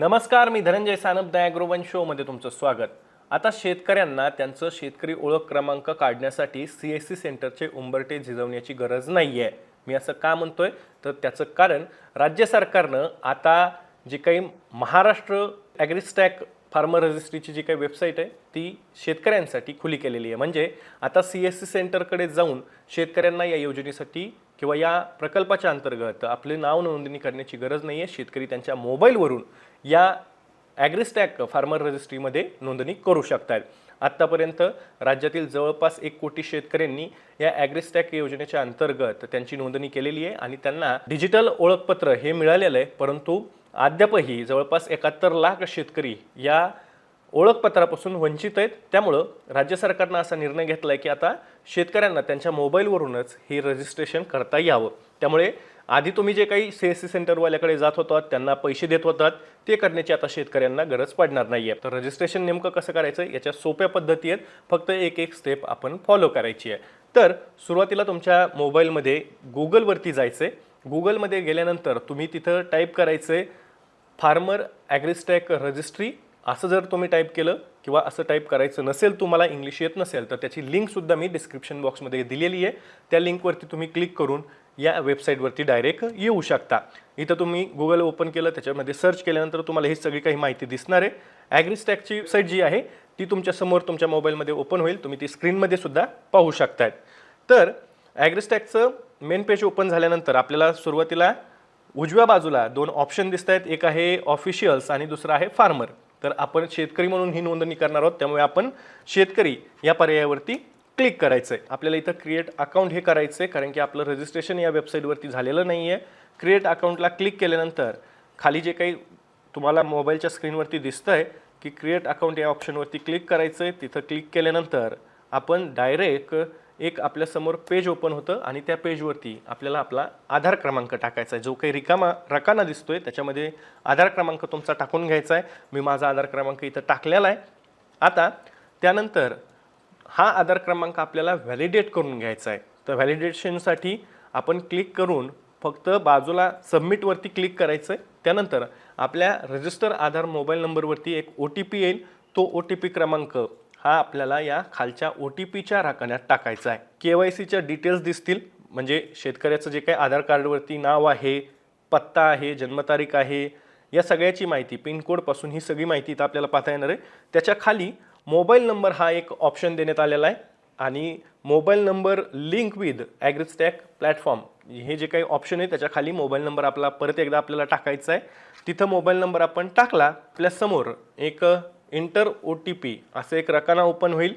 नमस्कार मी धनंजय सानप दयाग्रोवन शोमध्ये तुमचं स्वागत. आता शेतकऱ्यांना त्यांचं शेतकरी ओळख क्रमांक काढण्यासाठी सी एस सी सेंटरचे उंबरटे झिजवण्याची गरज नाही आहे मी असं का म्हणतोय? तर त्याचं कारण राज्य सरकारनं आता जी काही महाराष्ट्र ॲग्रिस्टॅक फार्मर रजिस्ट्रीची जी काही वेबसाईट आहे ती शेतकऱ्यांसाठी खुली केलेली आहे. म्हणजे आता सी एस सी सेंटरकडे जाऊन शेतकऱ्यांना या योजनेसाठी किंवा या प्रकल्पाच्या अंतर्गत आपले नाव नोंदणी करण्याची गरज नाही आहे शेतकरी त्यांच्या मोबाईलवरून या ॲग्रिस्टॅक फार्मर रजिस्ट्रीमध्ये नोंदणी करू शकतात आत्तापर्यंत राज्यातील जवळपास एक कोटी शेतकऱ्यांनी या ॲग्रिस्टॅक योजनेच्या अंतर्गत त्यांची नोंदणी केलेली आहे आणि त्यांना डिजिटल ओळखपत्र हे मिळालेलं आहे. परंतु अद्यापही जवळपास एकाहत्तर लाख शेतकरी या ओळखपत्रापासून वंचित आहेत. त्यामुळं राज्य सरकारनं असा निर्णय घेतला आहे की आता शेतकऱ्यांना त्यांच्या मोबाईलवरूनच हे रजिस्ट्रेशन करता यावं. त्यामुळे आधी तुम्ही जे काही सी एस सी सेंटरवाल्याकडे जात होतात त्यांना पैसे देत होतात ते करण्याची आता शेतकऱ्यांना गरज पडणार नाही आहे तर रजिस्ट्रेशन नेमकं कसं करायचं? याच्या सोप्या पद्धती आहेत. फक्त एक एक स्टेप आपण फॉलो करायची आहे. तर सुरुवातीला तुमच्या मोबाईलमध्ये गुगलवरती जायचं आहे गुगलमध्ये गेल्यानंतर तुम्ही तिथं टाईप करायचं आहे फार्मर ॲग्रिस्टॅक रजिस्ट्री असं जर तुम्ही टाईप केलं किंवा असं टाईप करायचं नसेल तुम्हाला इंग्लिश येत नसेल तर त्याची लिंकसुद्धा मी डिस्क्रिप्शन बॉक्समध्ये दिलेली आहे. त्या लिंकवरती तुम्ही क्लिक करून या वेबसाईटवरती डायरेक्ट येऊ शकता. इथं तुम्ही गुगल ओपन केलं त्याच्यामध्ये सर्च केल्यानंतर तुम्हाला ही सगळी काही माहिती दिसणार आहे. ॲग्रिस्टॅकची वेबसाईट जी आहे ती तुमच्यासमोर तुमच्या मोबाईलमध्ये ओपन होईल. तुम्ही ती स्क्रीनमध्ये सुद्धा पाहू शकतायत. तर ॲग्रिस्टॅकचं मेन पेज ओपन झाल्यानंतर आपल्याला सुरुवातीला उजव्या बाजूला दोन ऑप्शन दिसत आहेत एक आहे ऑफिशियल्स आणि दुसरं आहे फार्मर तर आपण शेतकरी म्हणून ही नोंदणी करणार आहोत. त्यामुळे आपण शेतकरी या पर्यायावरती क्लिक करायचं आहे आपल्याला इथं क्रिएट अकाउंट हे करायचं आहे कारण की आपलं रजिस्ट्रेशन या वेबसाईटवरती झालेलं नाही आहे क्रिएट अकाउंटला क्लिक केल्यानंतर खाली जे काही तुम्हाला मोबाईलच्या स्क्रीनवरती दिसतं आहे की क्रिएट अकाउंट या ऑप्शनवरती क्लिक करायचं आहे तिथं क्लिक केल्यानंतर आपण डायरेक्ट एक आपल्यासमोर पेज ओपन होतं आणि त्या पेजवरती आपल्याला आपला आधार क्रमांक टाकायचा आहे. जो काही रिकामा रकाना दिसतोय त्याच्यामध्ये आधार क्रमांक तुमचा टाकून घ्यायचा आहे. मी माझा आधार क्रमांक इथं टाकलेला आहे. आता त्यानंतर हा आधार क्रमांक आपल्याला व्हॅलिडेट करून घ्यायचा आहे. तर व्हॅलिडेशनसाठी आपण क्लिक करून फक्त बाजूला सबमिटवरती क्लिक करायचं आहे त्यानंतर आपल्या रजिस्टर आधार मोबाईल नंबरवरती एक ओ टी पी येईल. तो ओ टी पी क्रमांक हा आपल्याला या खालच्या ओ टी पीच्या राखण्यात टाकायचा आहे. के वाय सीच्या डिटेल्स दिसतील. म्हणजे शेतकऱ्याचं जे काही आधार कार्डवरती नाव आहे पत्ता आहे जन्मतारीख आहे या सगळ्याची माहिती पिनकोडपासून ही सगळी माहिती इथं आपल्याला पाहता येणार आहे. त्याच्याखाली मोबाईल नंबर हा एक ऑप्शन देण्यात आलेला आहे. आणि mobile number link with AgriStack platform हे जे काही ऑप्शन आहे त्याच्याखाली मोबाईल नंबर आपला परत एकदा आपल्याला टाकायचा आहे. तिथं मोबाईल नंबर आपण टाकला आपल्यासमोर एक इंटर ओ टी पी असं एक रकाना ओपन होईल.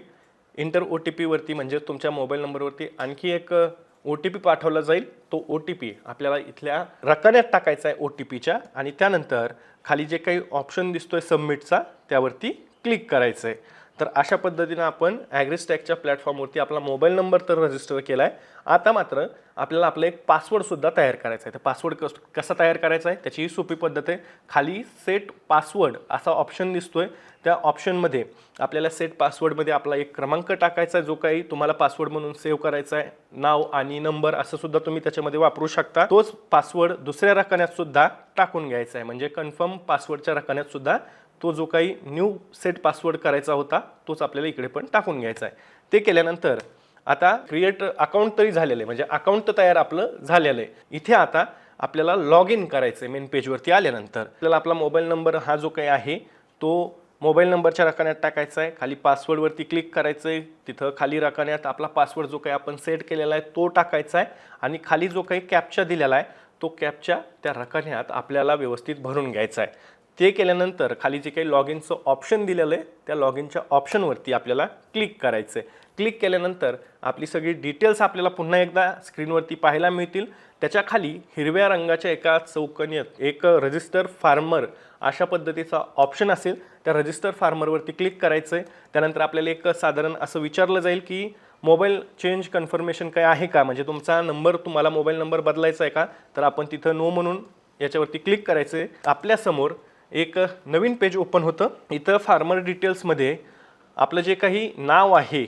इंटर ओ टी पीवरती म्हणजे तुमच्या मोबाईल नंबरवरती आणखी एक ओ टी पी पाठवला जाईल. तो ओ टी पी आपल्याला इथल्या रकान्यात टाकायचा आहे ओ टी पीच्या आणि त्यानंतर खाली जे काही ऑप्शन दिसतोय सबमिटचा त्यावरती क्लिक करायचं आहे तर अशा पद्धतीनं आपण ॲग्रिस्टॅकच्या प्लॅटफॉर्मवरती आपला मोबाईल नंबर तर रजिस्टर केला आहे आता मात्र आपल्याला आपला एक पासवर्डसुद्धा तयार करायचा आहे. तर पासवर्ड कस कसा तयार करायचा आहे? त्याचीही सोपी पद्धत आहे. खाली सेट पासवर्ड असा ऑप्शन दिसतो आहे त्या ऑप्शनमध्ये आपल्याला सेट पासवर्डमध्ये आपला एक क्रमांक टाकायचा आहे जो काही तुम्हाला पासवर्ड म्हणून सेव्ह करायचा आहे. नाव आणि नंबर असं सुद्धा तुम्ही त्याच्यामध्ये वापरू शकता. तोच पासवर्ड दुसऱ्या रकान्यात सुद्धा टाकून घ्यायचा आहे. म्हणजे कन्फर्म पासवर्डच्या रकान्यात सुद्धा तो जो काही न्यू सेट पासवर्ड करायचा होता तोच आपल्याला इकडे पण टाकून घ्यायचा आहे. ते केल्यानंतर आता क्रिएट अकाउंट तरी झालेलं आहे म्हणजे अकाउंट तर तयार आपलं झालेलं आहे. इथे आता आपल्याला लॉग इन करायचं आहे मेन पेजवरती आल्यानंतर. आपल्याला आपला मोबाईल नंबर हा जो काही आहे तो मोबाईल नंबरच्या रकान्यात टाकायचा आहे. खाली पासवर्डवरती क्लिक करायचं आहे तिथं खाली रकान्यात आपला पासवर्ड जो काही आपण सेट केलेला आहे तो टाकायचा आहे. आणि खाली जो काही कॅपचा दिलेला आहे तो कॅपच्या त्या रकान्यात आपल्याला व्यवस्थित भरून घ्यायचा आहे. ते केल्यानंतर खाली जे काही लॉग इनचं ऑप्शन दिलेलं आहे त्या लॉग इनच्या ऑप्शनवरती आपल्याला क्लिक करायचं आहे. क्लिक केल्यानंतर आपली सगळी डिटेल्स आपल्याला पुन्हा एकदा स्क्रीनवरती पाहायला मिळतील. त्याच्याखाली हिरव्या रंगाच्या एका चौकनीत एक रजिस्टर फार्मर अशा पद्धतीचा ऑप्शन असेल त्या रजिस्टर फार्मरवरती क्लिक करायचं आहे. त्यानंतर आपल्याला एक साधारण असं विचारलं जाईल की मोबाईल चेंज कन्फर्मेशन काय आहे का? म्हणजे तुमचा नंबर तुम्हाला मोबाईल नंबर बदलायचा आहे का? तर आपण तिथं नो म्हणून याच्यावरती क्लिक करायचं आहे. आपल्यासमोर एक नवीन पेज ओपन होतं. इथं फार्मर डिटेल्समध्ये आपलं जे काही नाव आहे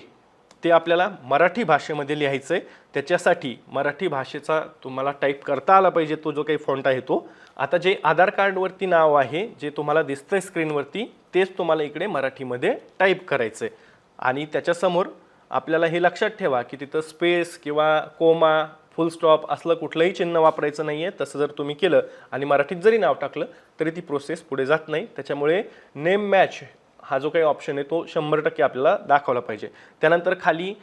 ते आपल्याला मराठी भाषेमध्ये लिहायचं आहे त्याच्यासाठी मराठी भाषेचा तुम्हाला टाईप करता आला पाहिजे तो जो काही फॉन्ट आहे तो. आता जे आधार कार्डवरती नाव आहे जे तुम्हाला दिसतंय स्क्रीनवरती तेच तुम्हाला इकडे मराठीमध्ये टाईप करायचं आहे आणि त्याच्यासमोर आपल्याला हे लक्षात ठेवा की तिथं स्पेस किंवा कोमा फुल स्टॉप असलं कुठलंही चिन्ह वापरायचं नाही आहे तसं जर तुम्ही केलं आणि मराठीत जरी नाव टाकलं तरी ती प्रोसेस पुढे जात नाही. त्याच्यामुळे नेम मॅच हा जो काही ऑप्शन आहे तो शंभर टक्के आपल्याला दाखवला पाहिजे. त्यानंतर खाली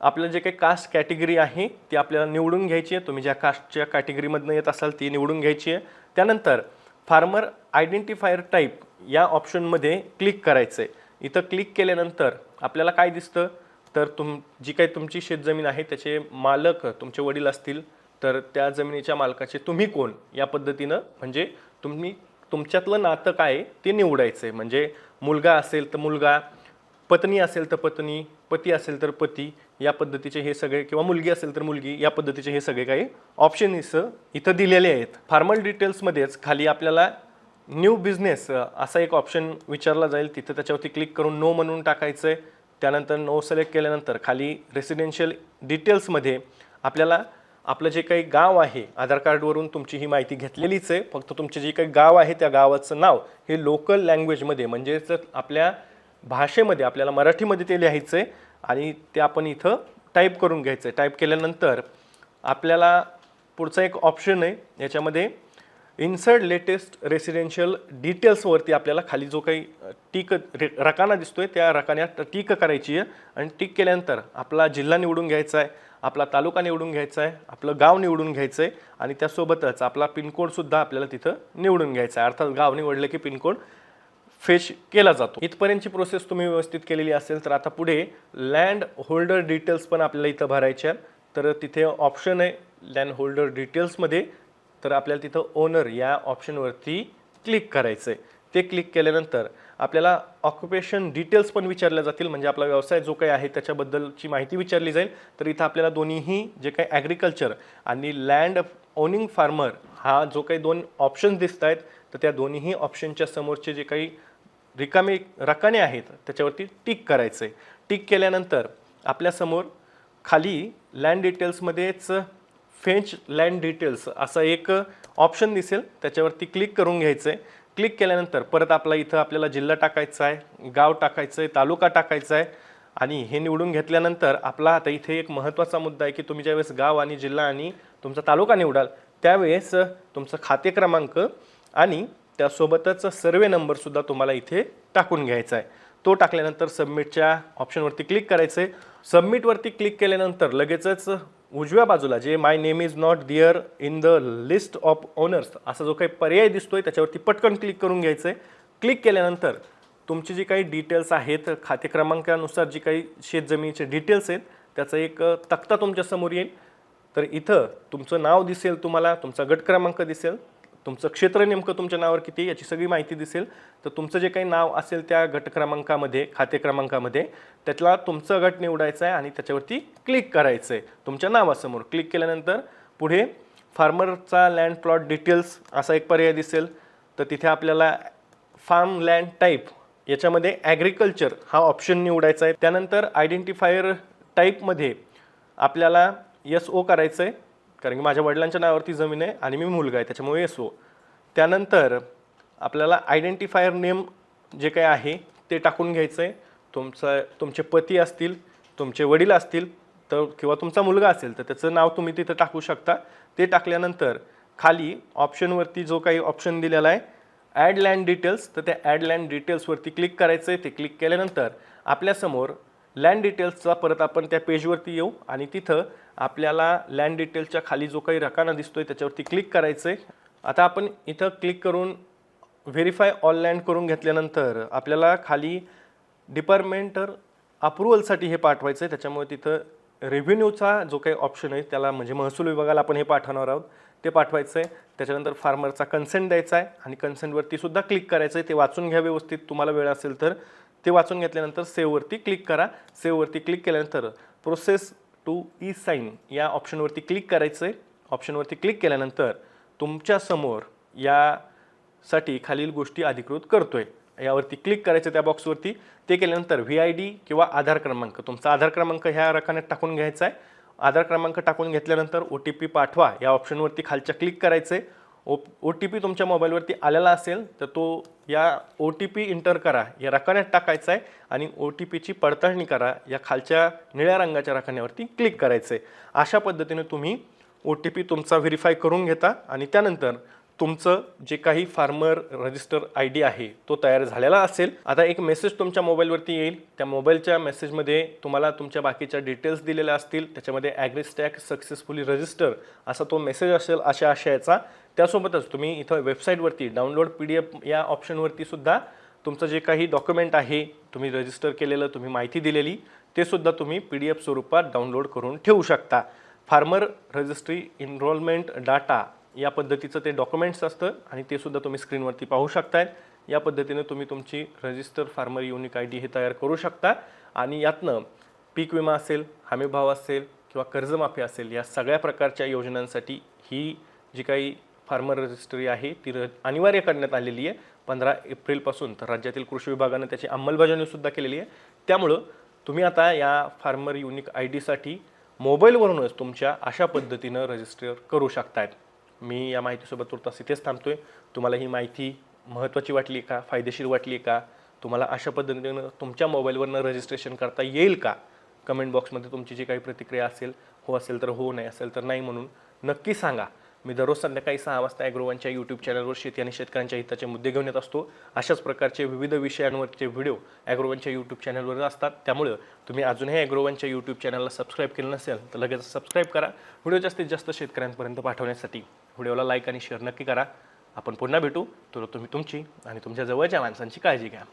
आपलं जे काही कास्ट कॅटेगरी आहे ती आपल्याला निवडून घ्यायची आहे. तुम्ही ज्या कास्टच्या कॅटेगरीमधनं येत असाल ती निवडून घ्यायची आहे. त्यानंतर फार्मर आयडेंटिफायर टाईप या ऑप्शनमध्ये क्लिक करायचं आहे इथं क्लिक केल्यानंतर आपल्याला काय दिसतं? तर तुम जी काही तुमची शेतजमीन आहे त्याचे मालक तुमचे वडील असतील तर त्या जमिनीच्या मालकाचे तुम्ही कोण? या पद्धतीनं म्हणजे तुम्ही तुमच्यातलं नातं काय आहे ते निवडायचं आहे. म्हणजे मुलगा असेल तर मुलगा पत्नी असेल तर पत्नी पती असेल तर पती या पद्धतीचे हे सगळे किंवा मुलगी असेल तर मुलगी या पद्धतीचे हे सगळे काही ऑप्शन इथं इथं दिलेले आहेत. फार्मल डिटेल्समध्येच खाली आपल्याला न्यू बिझनेस असा एक ऑप्शन विचारला जाईल. तिथं त्याच्यावरती क्लिक करून नो म्हणून टाकायचं आहे त्यानंतर नो सिलेक्ट केल्यानंतर खाली रेसिडेन्शियल डिटेल्समध्ये आपल्याला आपलं जे काही गाव आहे आधार कार्डवरून तुमची ही माहिती घेतलेलीच आहे. फक्त तुमचे जे काही गाव आहे त्या गावाचं नाव हे लोकल लँग्वेजमध्ये म्हणजेच आपल्या भाषेमध्ये आपल्याला मराठीमध्ये ते लिहायचं आहे आणि ते आपण इथं टाईप करून घ्यायचं आहे. टाईप केल्यानंतर आपल्याला पुढचा एक ऑप्शन आहे याच्यामध्ये इन्सर्ट लेटेस्ट रेसिडेन्शियल डिटेल्सवरती आपल्याला खाली जो काही टीक रे रकाना दिसतोय त्या रकान्यात टीक करायची आहे. आणि टीक केल्यानंतर आपला जिल्हा निवडून घ्यायचा आहे आपला तालुका निवडून घ्यायचा आहे आपलं गाव निवडून घ्यायचं आहे आणि त्यासोबतच आपला पिनकोडसुद्धा आपल्याला तिथं निवडून घ्यायचा आहे. अर्थात गाव निवडलं की पिनकोड फेश केला जातो. इथपर्यंतची प्रोसेस तुम्ही व्यवस्थित केलेली असेल तर आता पुढे लँड होल्डर डिटेल्स पण आपल्याला इथं भरायच्या आहेत. तर तिथे ऑप्शन आहे लँड होल्डर डिटेल्समध्ये तर आपल्याला तिथं ओनर या ऑप्शनवरती क्लिक करायचं आहे ते क्लिक केल्यानंतर आपल्याला ऑक्युपेशन डिटेल्स पण विचारल्या जातील. म्हणजे आपला व्यवसाय जो काही आहे त्याच्याबद्दलची माहिती विचारली जाईल. तर इथं आपल्याला दोन्हीही जे काही ॲग्रिकल्चर आणि लँड ओनिंग फार्मर हा जो काही दोन ऑप्शन्स दिसत आहेत तर त्या दोन्हीही ऑप्शनच्या समोरचे जे काही रिकामे रकाने आहेत त्याच्यावरती टिक करायचं आहे टिक केल्यानंतर आपल्यासमोर खाली लँड डिटेल्समध्येच फेंच लँड डिटेल्स असा एक ऑप्शन दिसेल. त्याच्यावरती क्लिक करून घ्यायचं आहे क्लिक केल्यानंतर परत आपला इथं आपल्याला जिल्हा टाकायचा आहे गाव टाकायचं आहे तालुका टाकायचा आहे. आणि हे निवडून घेतल्यानंतर आपला आता इथे एक महत्त्वाचा मुद्दा आहे की तुम्ही ज्यावेळेस गाव आणि जिल्हा आणि तुमचा तालुका निवडाल त्यावेळेस तुमचा खाते क्रमांक आणि त्यासोबतच सर्वे नंबरसुद्धा तुम्हाला इथे टाकून घ्यायचा आहे. तो टाकल्यानंतर सबमिटच्या ऑप्शनवरती क्लिक करायचं आहे सबमिटवरती क्लिक केल्यानंतर लगेचच उजव्या बाजूला जे my name is not there in the list of owners असा जो काही पर्याय दिसतो आहे त्याच्यावरती पटकन क्लिक करून घ्यायचं आहे क्लिक केल्यानंतर तुमची जी काही डिटेल्स आहेत खाते क्रमांकानुसार जी काही शेतजमिनीचे डिटेल्स आहेत त्याचा एक तक्ता तुमच्यासमोर येईल. तर इथं तुमचं नाव दिसेल तुम्हाला तुमचा गट क्रमांक दिसेल. तुमचं क्षेत्र नेमकं तुमच्या नावावर किती याची सगळी माहिती दिसेल. तर तुमचं जे काही नाव असेल त्या गट क्रमांकामध्ये खाते क्रमांकामध्ये त्यातला तुमचं गट निवडायचं आहे आणि त्याच्यावरती क्लिक करायचं आहे. तुमच्या नावासमोर क्लिक केल्यानंतर पुढे फार्मरचा लँड प्लॉट डिटेल्स असा एक पर्याय दिसेल. तर तिथे आपल्याला फार्म लँड टाईप याच्यामध्ये ॲग्रिकल्चर हा ऑप्शन निवडायचा आहे. त्यानंतर आयडेंटिफायर टाईपमध्ये आपल्याला एस ओ करायचं आहे. कारण की माझ्या वडिलांच्या नावावरती जमीन आहे आणि मी मुलगा आहे त्याच्यामुळे एस ओ त्यानंतर आपल्याला आयडेंटिफायर नेम जे काय आहे ते टाकून घ्यायचं आहे तुमचं तुमचे पती असतील तुमचे वडील असतील तर किंवा तुमचा मुलगा असेल तर त्याचं नाव तुम्ही तिथं टाकू शकता. ते टाकल्यानंतर खाली ऑप्शनवरती जो काही ऑप्शन दिलेला आहे ॲड लँड डिटेल्स तर त्या ॲड लँड डिटेल्सवरती क्लिक करायचं आहे ते क्लिक केल्यानंतर आपल्यासमोर लँड डिटेल्सचा परत आपण त्या पेजवरती येऊ आणि तिथं आपल्याला लँड डिटेल्सच्या खाली जो काही रकाना दिसतोय त्याच्यावरती क्लिक करायचं आहे आता आपण इथं क्लिक करून व्हेरीफाय ऑल लँड करून घेतल्यानंतर आपल्याला खाली डिपार्टमेंटर अप्रुव्हलसाठी हे पाठवायचं आहे त्याच्यामुळे तिथं रेव्हेन्यूचा जो काही ऑप्शन आहे त्याला म्हणजे महसूल विभागाला आपण हे पाठवणार आहोत. ते पाठवायचं आहे त्याच्यानंतर फार्मरचा कन्सेंट द्यायचा आहे आणि कन्सेंटवरती सुद्धा क्लिक करायचं आहे ते वाचून घ्या व्यवस्थित. तुम्हाला वेळ असेल तर ते वाचून घेतल्यानंतर सेववरती क्लिक करा. सेववरती क्लिक केल्यानंतर प्रोसेस टू ई साईन या ऑप्शनवरती क्लिक करायचं आहे ऑप्शनवरती क्लिक केल्यानंतर तुमच्यासमोर यासाठी खालील गोष्टी अधिकृत करतो आहे यावरती क्लिक करायचं त्या बॉक्सवरती ते केल्यानंतर व्ही आय डी किंवा आधार क्रमांक. तुमचा आधार क्रमांक ह्या रकान्यात टाकून घ्यायचा आहे आधार क्रमांक टाकून घेतल्यानंतर ओ टी पी पाठवा. या ऑप्शनवरती खालच्या क्लिक करायचं आहे ओ ओ टी पी तुमच्या मोबाईलवरती आलेला असेल तर तो या ओ टी पी इंटर करा. या रकान्यात टाकायचा आहे आणि ओ टी पीची पडताळणी करा. या खालच्या निळ्या रंगाच्या रकान्यावरती क्लिक करायचं आहे अशा पद्धतीने तुम्ही ओ टी पी तुमचा व्हेरीफाय करून घेता आणि त्यानंतर तुमचं जे काही फार्मर रजिस्टर आय डी आहे तो तयार झालेला असेल. आता एक मेसेज तुमच्या मोबाईलवरती येईल. त्या मोबाईलच्या मेसेजमध्ये तुम्हाला तुमच्या बाकीच्या डिटेल्स दिलेल्या असतील. त्याच्यामध्ये ॲग्रिस्टॅक सक्सेसफुली रजिस्टर असा तो मेसेज असेल अशा आशयाचा. त्यासोबतच तुम्ही इथं वेबसाईटवरती डाउनलोड पी डी एफ या ऑप्शनवरती सुद्धा तुमचं जे काही डॉक्युमेंट आहे तुम्ही रजिस्टर केलेलं तुम्ही माहिती दिलेली ते सुद्धा तुम्ही पी डी एफ स्वरूपात डाउनलोड करून ठेवू शकता. फार्मर रजिस्ट्री इनरोलमेंट डाटा या पद्धतीचं ते डॉक्युमेंट्स असतं आणि ते सुद्धा तुम्ही स्क्रीनवरती पाहू शकताय. या पद्धतीने तुम्ही तुमची register farmer unique I D हे तयार करू शकता. आणि यातनं पीक विमा असेल हमीभाव असेल किंवा कर्जमाफी असेल या सगळ्या प्रकारच्या योजनांसाठी ही जी काही फार्मर रजिस्ट्री आहे ती र अनिवार्य करण्यात आलेली आहे. पंधरा एप्रिलपासून तर राज्यातील कृषी विभागानं त्याची अंमलबजावणीसुद्धा केलेली आहे. त्यामुळं तुम्ही आता या फार्मर युनिक आय डीसाठी मोबाईलवरूनच तुमच्या अशा पद्धतीनं रजिस्टर करू शकतायत. मी या माहितीसोबत तुर्तास इथेच थांबतोय. तुम्हाला ही माहिती महत्त्वाची वाटली का? फायदेशीर वाटली का? तुम्हाला अशा पद्धतीनं तुमच्या मोबाईलवरनं रजिस्ट्रेशन करता येईल का? कमेंट बॉक्समध्ये तुमची जी काही प्रतिक्रिया असेल हो असेल तर हो नाही असेल तर नाही म्हणून नक्की सांगा. मी दररोज संध्याकाळी सहा वाजता ॲग्रोवनच्या यूट्यूब चॅनलवर शेती आणि शेतकऱ्यांच्या हिताचे मुद्दे घेऊन येत असतो. अशाच प्रकारचे विविध विषयांवरचे व्हिडिओ ॲग्रोवनच्या यूट्यूब चॅनलवर असतात. त्यामुळं तुम्ही अजूनही ॲग्रोवनच्या यूट्यूब चॅनलला सबस्क्राईब केलं नसेल तर लगेच सबस्क्राईब करा. व्हिडिओ जास्तीत जास्त शेतकऱ्यांपर्यंत पाठवण्यासाठी व्हिडिओला लाईक आणि शेअर नक्की करा. आपण पुन्हा भेटू. तर तुम्ही तुमची आणि तुमच्या जवळच्या माणसांची काळजी घ्या.